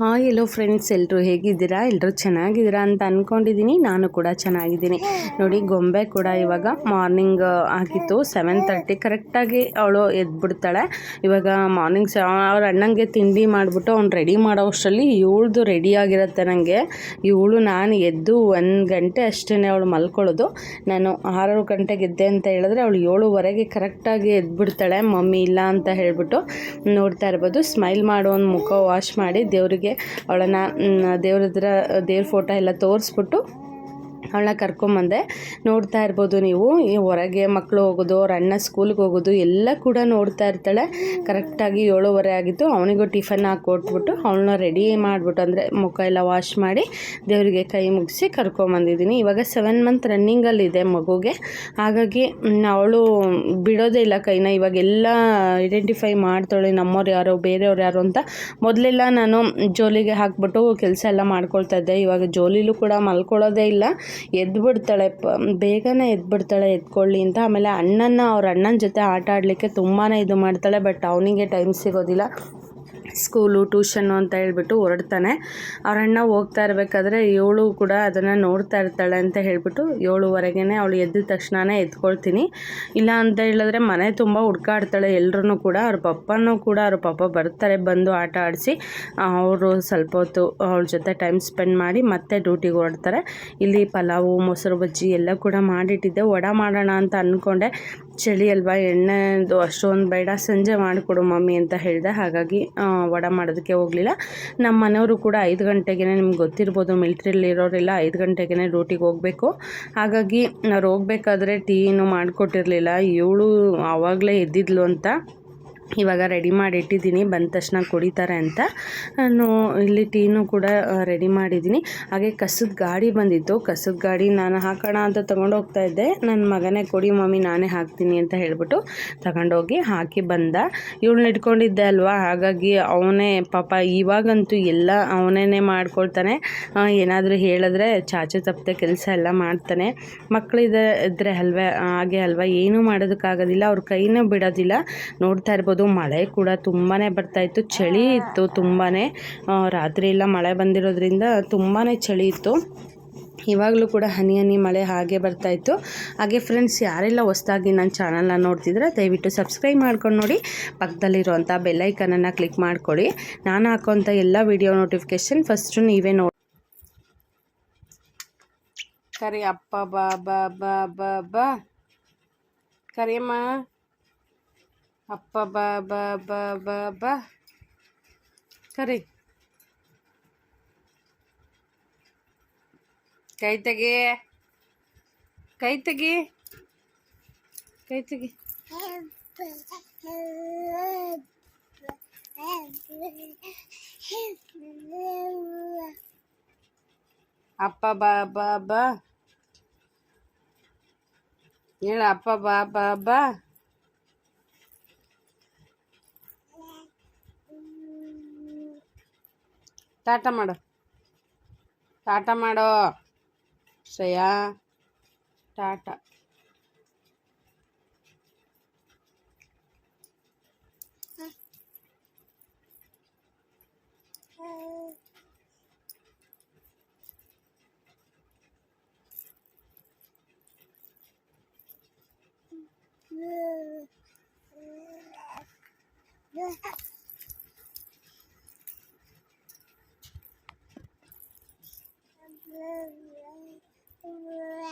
Hi ಎಲ್ಲೋ friends ಎಲ್ಲರೂ ಹೇಗಿದ್ದೀರಾ? ಎಲ್ಲರೂ ಚೆನ್ನಾಗಿದ್ದೀರಾ ಅಂತ ಅಂದ್ಕೊಂಡಿದ್ದೀನಿ ನಾನು ಕೂಡ ಚೆನ್ನಾಗಿದ್ದೀನಿ. ನೋಡಿ, ಗೊಂಬೆ ಕೂಡ ಇವಾಗ ಮಾರ್ನಿಂಗ್ ಆಗಿತ್ತು. ಸೆವೆನ್ ತರ್ಟಿ ಕರೆಕ್ಟಾಗಿ ಅವಳು ಎದ್ಬಿಡ್ತಾಳೆ. ಇವಾಗ ಮಾರ್ನಿಂಗ್ ಸೆ ಅವ್ರ ಅಣ್ಣಂಗೆ ತಿಂಡಿ ಮಾಡಿಬಿಟ್ಟು ಅವ್ನು ರೆಡಿ ಮಾಡೋ ಅಷ್ಟರಲ್ಲಿ ಇವಳ್ದು ರೆಡಿ ಆಗಿರುತ್ತೆ ನನಗೆ ಇವಳು ನಾನು ಎದ್ದು ಒಂದು ಗಂಟೆ ಅಷ್ಟೇ ಅವಳು ಮಲ್ಕೊಳ್ಳೋದು. ನಾನು ಆರು ಗಂಟೆಗೆ ಎದ್ದೆ ಅಂತ ಹೇಳಿದ್ರೆ ಅವಳು ಏಳುವರೆಗೆ ಕರೆಕ್ಟಾಗಿ ಎದ್ಬಿಡ್ತಾಳೆ. ಮಮ್ಮಿ ಇಲ್ಲ ಅಂತ ಹೇಳಿಬಿಟ್ಟು ನೋಡ್ತಾ ಇರ್ಬೋದು. ಸ್ಮೈಲ್ ಮಾಡೋ, ಒಂದು ಮುಖ ವಾಶ್ ಮಾಡಿ ದೇವರಿಗೆ ಅವಳನ್ನು ದೇವ್ರ ಹತ್ರ ದೇವ್ರ ಫೋಟೋ ಎಲ್ಲ ತೋರಿಸ್ಬಿಟ್ಟು ಅವಳನ್ನ ಕರ್ಕೊಂಬಂದೆ ನೋಡ್ತಾ ಇರ್ಬೋದು ನೀವು. ಹೊರಗೆ ಮಕ್ಕಳು ಹೋಗೋದು, ಅವ್ರ ಅಣ್ಣ ಸ್ಕೂಲ್ಗೆ ಹೋಗೋದು ಎಲ್ಲ ಕೂಡ ನೋಡ್ತಾ ಇರ್ತಾಳೆ. ಕರೆಕ್ಟಾಗಿ ಏಳುವರೆ ಆಗಿತ್ತು. ಅವನಿಗೂ ಟಿಫನ್ ಹಾಕಿ ಕೊಟ್ಬಿಟ್ಟು ಅವಳನ್ನ ರೆಡಿ ಮಾಡಿಬಿಟ್ಟು ಅಂದರೆ ಮುಖ ಎಲ್ಲ ವಾಶ್ ಮಾಡಿ ದೇವರಿಗೆ ಕೈ ಮುಗಿಸಿ ಕರ್ಕೊಂಬಂದಿದ್ದೀನಿ. ಇವಾಗ ಸೆವೆನ್ ಮಂತ್ ರನ್ನಿಂಗಲ್ಲಿದೆ ಮಗುಗೆ. ಹಾಗಾಗಿ ಅವಳು ಬಿಡೋದೇ ಇಲ್ಲ ಕೈನ. ಇವಾಗ ಎಲ್ಲ ಐಡೆಂಟಿಫೈ ಮಾಡ್ತಾಳೆ. ನಮ್ಮವ್ರು ಯಾರು, ಬೇರೆಯವ್ರು ಯಾರು ಅಂತ. ಮೊದಲೆಲ್ಲ ನಾನು ಜೋಲಿಗೆ ಹಾಕ್ಬಿಟ್ಟು ಕೆಲಸ ಎಲ್ಲ ಮಾಡ್ಕೊಳ್ತಾ ಇದ್ದೆ. ಇವಾಗ ಜೋಲಿಲೂ ಕೂಡ ಮಲ್ಕೊಳ್ಳೋದೇ ಇಲ್ಲ. ಎದ್ಬಿಡ್ತಾಳೆ. ಪ, ಬೇಗನೆ ಎದ್ಬಿಡ್ತಾಳೆ, ಎದ್ಕೊಳ್ಳಿ ಅಂತ. ಆಮೇಲೆ ಅಣ್ಣನ ಅವ್ರ ಅಣ್ಣನ ಜೊತೆ ಆಟ ಆಡಲಿಕ್ಕೆ ತುಂಬಾ ಇದು ಮಾಡ್ತಾಳೆ, ಬಟ್ ಅವನಿಗೆ ಟೈಮ್ ಸಿಗೋದಿಲ್ಲ. ಸ್ಕೂಲು ಟ್ಯೂಷನ್ನು ಅಂತ ಹೇಳ್ಬಿಟ್ಟು ಹೊರಡ್ತಾನೆ. ಅವ್ರ ಅಣ್ಣ ಹೋಗ್ತಾ ಇರಬೇಕಾದ್ರೆ ಇವಳು ಕೂಡ ಅದನ್ನು ನೋಡ್ತಾ ಇರ್ತಾಳೆ ಅಂತ ಹೇಳಿಬಿಟ್ಟು ಏಳುವರೆಗೇ ಅವಳು ಎದ್ದ ತಕ್ಷಣನೇ ಎತ್ಕೊಳ್ತೀನಿ ಇಲ್ಲ ಅಂತ ಹೇಳಿದ್ರೆ ಮನೆ ತುಂಬ ಹುಡ್ಕಾಡ್ತಾಳೆ ಎಲ್ಲರೂ ಕೂಡ. ಅವ್ರ ಪಪ್ಪನೂ ಕೂಡ ಅವ್ರ ಪಪ್ಪ ಬರ್ತಾರೆ ಬಂದು ಆಟ ಆಡಿಸಿ. ಅವರು ಸ್ವಲ್ಪ ಹೊತ್ತು ಅವಳ ಜೊತೆ ಟೈಮ್ ಸ್ಪೆಂಡ್ ಮಾಡಿ ಮತ್ತೆ ಡ್ಯೂಟಿಗೆ ಹೊರಡ್ತಾರೆ. ಇಲ್ಲಿ ಪಲಾವು, ಮೊಸರು ಬಜ್ಜಿ ಎಲ್ಲ ಕೂಡ ಮಾಡಿಟ್ಟಿದ್ದೆ. ವಡ ಮಾಡೋಣ ಅಂತ ಅಂದ್ಕೊಂಡೆ ಚಳಿ ಅಲ್ವಾ, ಎಣ್ಣೆದು ಅಷ್ಟೊಂದು ಬೇಡ, ಸಂಜೆ ಮಾಡಿಕೊಡು ಮಮ್ಮಿ ಅಂತ ಹೇಳಿದೆ. ಹಾಗಾಗಿ ವಡ ಮಾಡೋದಕ್ಕೆ ಹೋಗಲಿಲ್ಲ. ನಮ್ಮ ಮನೆಯವರು ಕೂಡ ಐದು ಗಂಟೆಗೆ ನಿಮ್ಗೆ ಗೊತ್ತಿರ್ಬೋದು ಮಿಲ್ಟ್ರಿಯಲ್ಲಿ ಇರೋರೆಲ್ಲ ಐದು ಗಂಟೆಗೆ ಡ್ಯೂಟಿಗೆ ಹೋಗಬೇಕು. ಹಾಗಾಗಿ, ನಾವು ಹೋಗ್ಬೇಕಾದ್ರೆ ಟೀನು ಮಾಡಿಕೊಟ್ಟಿರಲಿಲ್ಲ. ಇವಳು ಆವಾಗಲೇ ಎದ್ದಿದ್ಲು ಅಂತ. ಇವಾಗ ರೆಡಿ ಮಾಡಿ ಇಟ್ಟಿದ್ದೀನಿ ಬಂದ ತಕ್ಷಣ ಕುಡಿತಾರೆ ಅಂತ. ನಾನು ಇಲ್ಲಿ ಟೀನು ಕೂಡ ರೆಡಿ ಮಾಡಿದ್ದೀನಿ. ಹಾಗೆ ಕಸದ ಗಾಡಿ ಬಂದಿತ್ತು. ಕಸದ ಗಾಡಿ ನಾನು ಹಾಕೋಣ ಅಂತ ತೊಗೊಂಡೋಗ್ತಾ ಇದ್ದೆ. ನನ್ನ ಮಗನೇ ಕೊಡಿ ಮಮ್ಮಿ, ನಾನೇ ಹಾಕ್ತೀನಿ ಅಂತ ಹೇಳ್ಬಿಟ್ಟು ತಗೊಂಡೋಗಿ ಹಾಕಿ ಬಂದ. ಇವಳನ್ನ ಇಟ್ಕೊಂಡಿದ್ದೆ ಅಲ್ವಾ? ಹಾಗಾಗಿ ಅವನೇ ಪಾಪ ಇವಾಗಂತೂ ಎಲ್ಲ ಅವನೇ ಮಾಡ್ಕೊಳ್ತಾನೆ. ಏನಾದರೂ ಹೇಳಿದ್ರೆ ಚಾಚು ತಪ್ಪದೆ ಕೆಲಸ ಎಲ್ಲ ಮಾಡ್ತಾನೆ. ಮಕ್ಕಳಿದ್ರೆ ಇದ್ದರೆ ಅಲ್ವೇ, ಹಾಗೆ ಅಲ್ವಾ? ಏನೂ ಮಾಡೋದಕ್ಕಾಗೋದಿಲ್ಲ. ಅವ್ರ ಕೈನೂ ಬಿಡೋದಿಲ್ಲ. ನೋಡ್ತಾ ಇರ್ಬೋದು. ಮಳೆ ಕೂಡ ತುಂಬಾ ಬರ್ತಾಯಿತ್ತು ಚಳಿ ಇತ್ತು ತುಂಬಾ ರಾತ್ರಿ ಎಲ್ಲ ಮಳೆ ಬಂದಿರೋದ್ರಿಂದ ತುಂಬಾ ಚಳಿ ಇತ್ತು. ಇವಾಗಲೂ ಕೂಡ ಹನಿ ಹನಿ ಮಳೆ ಹಾಗೆ ಬರ್ತಾಯಿತ್ತು ಹಾಗೆ ಫ್ರೆಂಡ್ಸ್ ಯಾರೆಲ್ಲ ಹೊಸ್ದಾಗಿ ನನ್ನ ಚಾನಲ್ನ ನೋಡ್ತಿದ್ರೆ ದಯವಿಟ್ಟು ಸಬ್ಸ್ಕ್ರೈಬ್ ಮಾಡ್ಕೊಂಡು ನೋಡಿ. ಪಕ್ಕದಲ್ಲಿರುವಂಥ ಬೆಲ್ಲೈಕನನ್ನು ಕ್ಲಿಕ್ ಮಾಡ್ಕೊಳ್ಳಿ ನಾನು ಹಾಕೋಂಥ ಎಲ್ಲ ವಿಡಿಯೋ ನೋಟಿಫಿಕೇಷನ್ ಫಸ್ಟು ನೀವೇ ನೋಡಿ ಕರಿ ಅಪ್ಪ ಬಾ ಬಾ ಬಾ ಬಾ. ಕರಿಯಮ್ಮ. ಅಪ್ಪ ಬಾ ಬಾ ಬಾ ಬಾ ಬಾ. ಕರಿ. ಕೈ ತೆಗಿ. ಕೈ ತೆಗಿ. ಕೈ ತೆಗಿ. ಅಪ್ಪ ಬಾ ಬಾ ಬಾ. ಹೇಳ ಅಪ್ಪ ಬಾ ಬಾ ಬಾ. ಟಾಟ ಮಾಡು ಟಾಟ ಮಾಡೋ ಶ್ರೇಯಾ ಟಾಟ Yeah. 呜呜，呜。